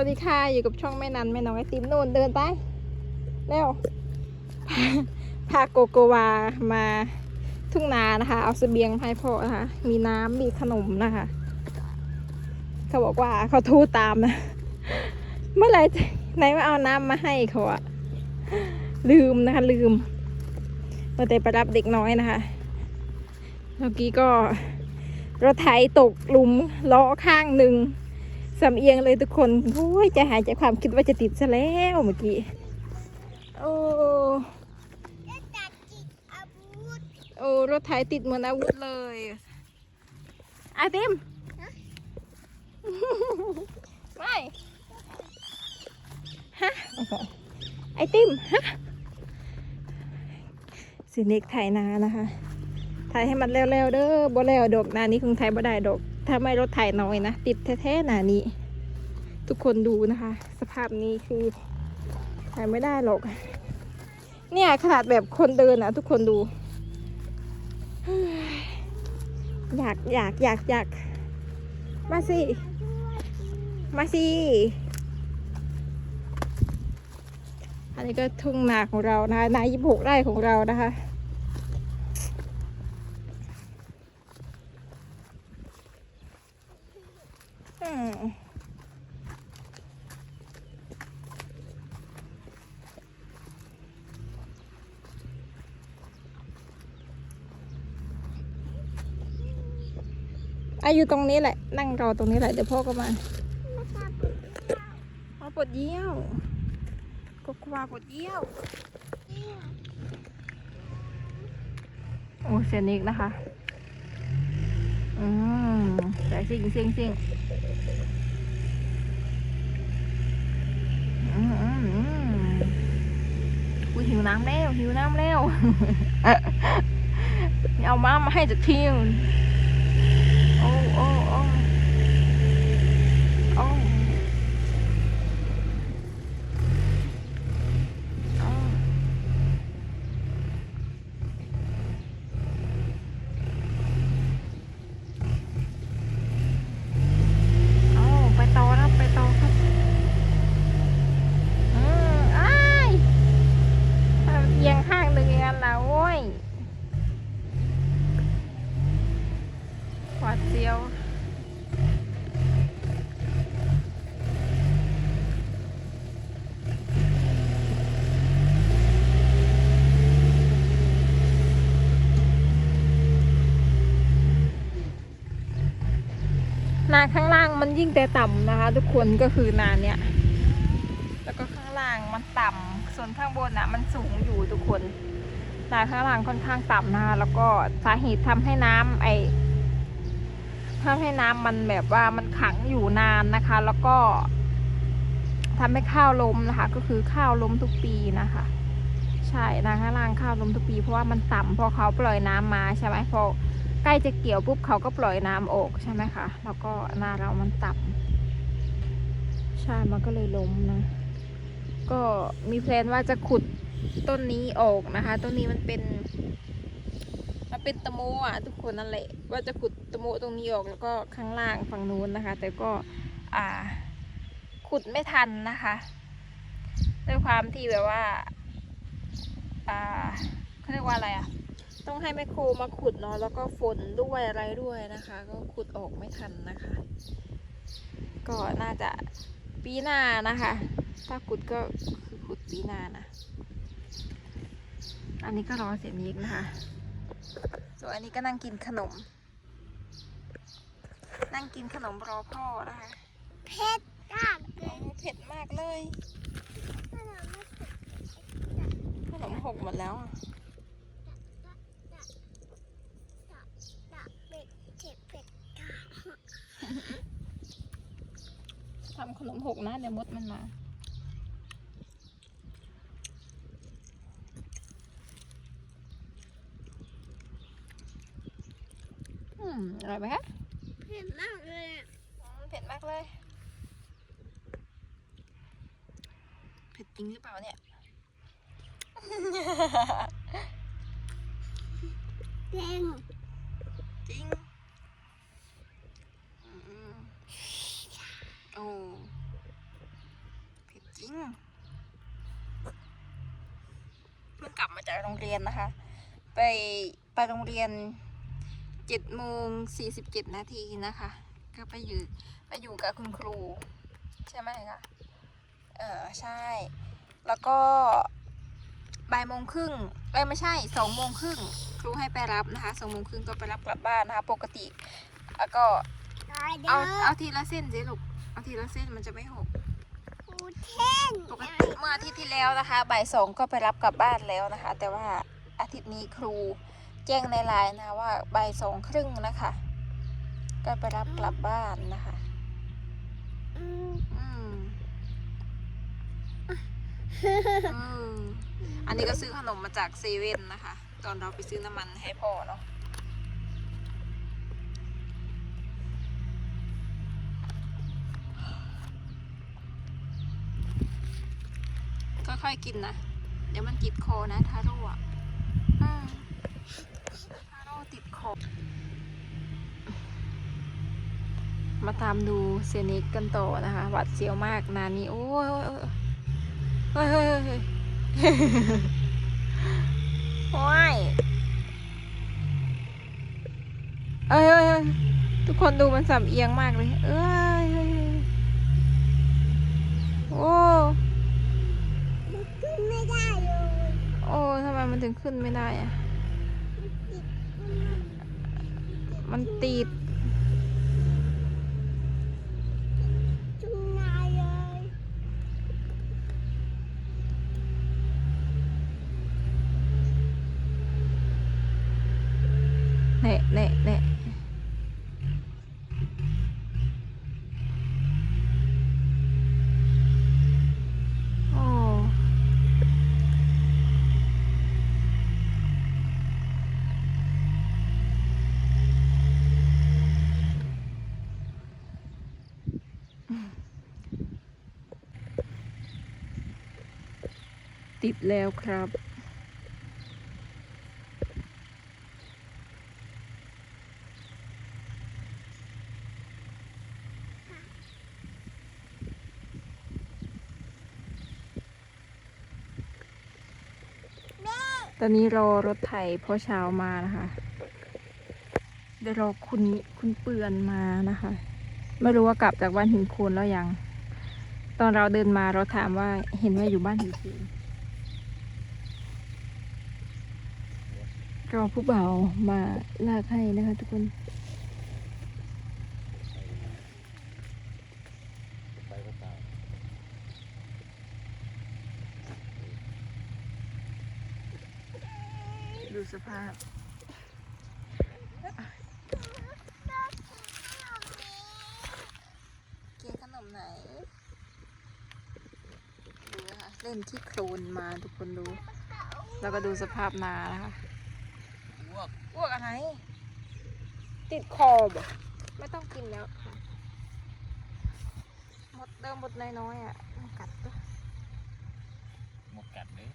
วัสดีค่ะ อยู่กับช่องแม่นันแม่น้องไอติมนู่นเดินไป เร็ว พาโกโกวามาทุ่งนานะคะ เอาเสบียงให้พ่อนะคะ มีน้ำมีขนมนะคะ เขาบอกว่าเขาทูตามนะ เมื่อไหร่ไหนว่าเอาน้ำมาให้เขาอะลืมนะคะ ลืมมาแต่ไปรับเด็กน้อยนะคะเมื่อกี้ก็รถไถตกหลุมล้อข้างหนึ่ง สำเอียงเลยทุกคนโอ้ยใจหายใจความคิดว่าจะติดซะแล้วเมื่อกี้ โอ้โอ้รถไถติดเหมือนอาวุธเลยไอติมไม่ฮะไอติมฮะสิเน็กไถนานะคะไถให้มันเร็วๆเด้อบ่แล้วดอกนานี้คงไถบ่ได้ดอก ถ้าไม่รถไถน้อยนะ ติดแท้ๆหนานี้ ทุกคนดูนะคะ สภาพนี้คือถ่ายไม่ได้หรอก เนี่ยขนาดแบบคนเดินนะทุกคนดู อยากอยากอยากอยากมาสิ มาสิ อันนี้ก็ทุ่งนาของเรานะคะนายี่หกไร่ของเรานะคะ อาอยู่ตรงนี้แหละ นั่งรอตรงนี้แหละ เดี๋ยวพ่อก็มาไม่ทราปวดเยี่ยวก็กวาปวดเยี่ยวโอ้เสียนิกนะคะ อืมแต่สิ่งสิ่งสิ่งอืมอืมอืมอุ้ยหิวน้ำแล้ว หิวน้ำแล้ว เอามามาให้จากที่นู่นโอ้โอ้โอ้โอ้โอ้ เอาไปต่อครับไปต่อครับอืมอ้ายทำเอียงข้างหนึ่งอย่างนั้นละโว้ยหวาดเสียว นาข้างล่าง มันยิ่งแต่ต่ำนะคะ ทุกคนก็คือนาเนี้ยแล้วก็ข้างล่างมันต่ำส่วนข้างบนน่ะมันสูงอยู่ทุกคนนาข้างล่างค่อนข้างต่ำนะคะแล้วก็สาเหตุทำให้น้ำไอทำให้น้ำมันแบบว่ามันขังอยู่นานนะคะ แล้วก็ทำให้ข้าวล้มนะคะ ก็คือข้าวล้มทุกปีนะคะ ใช่นาข้างล่างข้าวล้มทุกปี เพราะว่ามันต่ำพอเขาปล่อยน้ำมาใช่ไหมพอ ใกล้จะเกี่ยวปุ๊บเขาก็ปล่อยน้ำออกใช่ไหมคะ แล้วก็นาเรามันต่ำใช่ มันก็เลยล้มนะ ก็มีแพลนว่าจะขุดต้นนี้ออกนะคะ ต้นนี้มันเป็น มันเป็นตะโมอะทุกคนนั่นแหละ ว่าจะขุดตะโมตรงนี้ออกแล้วก็ข้างล่างฝั่งนู้นนะคะ แต่ก็อ่าขุดไม่ทันนะคะด้วยความที่แบบว่า อ่าเขาเรียกว่าอะไรอะ ต้องให้แมคโครมาขุดเนาะแล้วก็ฝนด้วยอะไรด้วยนะคะ ก็ขุดออกไม่ทันนะคะ ก็น่าจะปีหน้านะคะ ถ้าขุดก็คือขุดปีหน้านะ อันนี้ก็รอเสียนิกนะคะ ส่วนอันนี้ก็นั่งกินขนม นั่งกินขนมรอพ่อนะคะเพชรกากเลโอ้ยเผ็ดมากเลยถ้าเราไม่ฝึกขนมหกหมดแล้วอะ จับเป็ดเจ็บเป็ดกาก ทำขนมหกนะ เดี๋ยวมดมันมา อืมอร่อยไหมคะเผ็ดมากเลยอะอืมเผ็ดมากเลย เผ็ดจริงหรือเปล่าเนี่ย แดงจริงอืมโอ้ มเพิ่งกลับมาจาก โรงเรียนนะคะ ไปไปโรงเรียนเจ็ดโมงสี่สิบเจ็ดนาทีนะคะ ก็ไปอยู่ไปอยู่กับคุณครู ใช่ไหมคะเออใช่ แล้วก็บ่ายโมงครึ่งเอ้ไม่ใช่สองโมงครึ่งครูให้ไปรับนะคะสองโมงครึ่งก็ไปรับกลับบ้านนะคะ ปกติแล้วก็เอาเอาทีละเส้นสิลูกเอาทีละเส้นมันจะไม่หก เท่นปกติเมื่ออาทิตย์ที่แล้วนะคะบ่ายสองก็ไปรับกลับบ้านแล้วนะคะ แต่ว่าอาทิตย์นี้ครูแจ้งในไลน์นะคะว่าบ่ายสองครึ่งนะคะ ก็ไปรับกลับบ้านนะคะอืมอืมอืมอันนี้ก็ซื้อขนมมาจากเซเว่นนะคะ ตอนเราไปซื้อน้ำมันให้พ่อเนาะ ค่อยๆกินนะ เดี๋ยวมันติดคอนะทาโร่อะทาโร่ติดคอ มาตามดูเซนิกกันต่อนะคะ หวัดเสียวมากนานี้โอ้ยโอ้ยโอ้ยเฮ้ยเฮ้ยเฮ้ยโอ้ยเอ้ยทุกคนดูมันสับเอียงมากเลย เอ้ยโอ้ มันถึงขึ้นไม่ได้อะมันติดเน่เน่เน่อ้ ติดแล้วครับ ตอนนี้รอรถไถพ่อเช้ามานะคะเดี๋ยวรอคุณคุณเปือนมานะคะ ไม่รู้ว่ากลับจากบ้านหินโคนแล้วยัง ตอนเราเดินมาเราถามว่าเห็นว่าอยู่บ้านหินโคน รอผู้บ่าวมาลากให้นะคะทุกคนดูสภาพ เกียขนมไหน ดูนะคะเล่นที่โคลนมาทุกคนดู แล้วก็ดูสภาพนานะคะ อ้วกอ้วกอะไร ติดคอบ่ไม่ต้องกินแล้วค่ะมดเดิมมดน้อยๆอะมันกัดตัว หมดกัดเลย